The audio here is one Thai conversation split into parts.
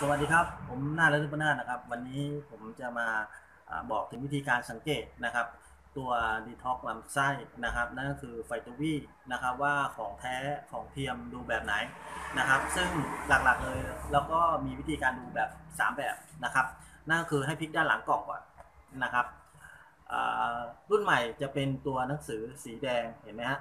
สวัสดีครับ ผมนาฤทธิ์ปนานะครับ วันนี้ผมจะมาบอกถึงวิธีการสังเกตนะครับ ตัวดีท็อกลำไส้นะครับ นั่นก็คือไฟโตวีนะครับว่าของแท้ของเทียมดูแบบไหนนะครับ ซึ่งหลักๆเลยแล้วก็มีวิธีการดูแบบ 3 แบบนะครับ นั่นก็คือให้พลิกด้านหลังกล่องก่อนนะครับรุ่นใหม่จะเป็นตัวหนังสือสีแดงเห็นไหมฮะ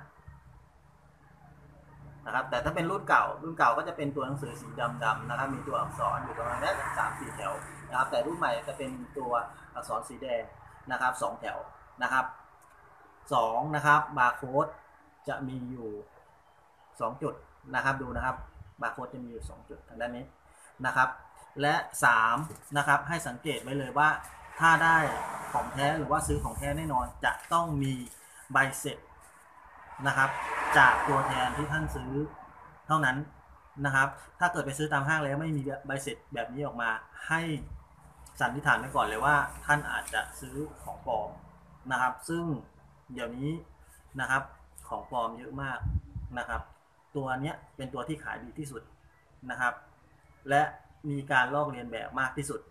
นะครับ แต่ถ้าเป็นรุ่นเก่า รุ่นเก่าก็จะเป็นตัวหนังสือสีดำๆนะครับ มีตัวอักษรอยู่ประมาณนี้สามสี่แถวนะครับ แต่รุ่นใหม่จะเป็นตัวอักษรสีแดงนะครับสองแถวนะครับสองนะครับบาร์โค้ดจะมีอยู่สองจุดนะครับดูนะครับบาร์โค้ดจะมีอยู่สองจุดทางด้านนี้นะครับ และสามนะครับให้สังเกตไว้เลยว่าถ้าได้ของแท้หรือว่าซื้อของแท้แน่นอนจะต้องมีใบเสร็จนะครับ จากตัวแทนที่ท่านซื้อเท่านั้นนะครับ ถ้าเกิดไปซื้อตามห้างแล้วไม่มีใบเสร็จแบบนี้ออกมา ให้สันนิษฐานไว้ก่อนเลยว่า ท่านอาจจะซื้อของปลอมนะครับ ซึ่งเดี๋ยวนี้นะครับของปลอมเยอะมากนะครับ ตัวเนี้ยเป็นตัวที่ขายดีที่สุดนะครับ และมีการลอกเลียนแบบมากที่สุด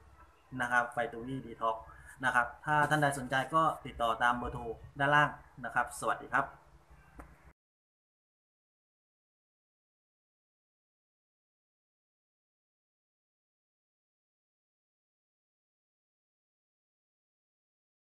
นะครับไฟตูวี่ดีท็อกนะครับ ถ้าท่านใดสนใจก็ติดต่อตามเบอร์โทรด้านล่างนะครับ สวัสดีครับ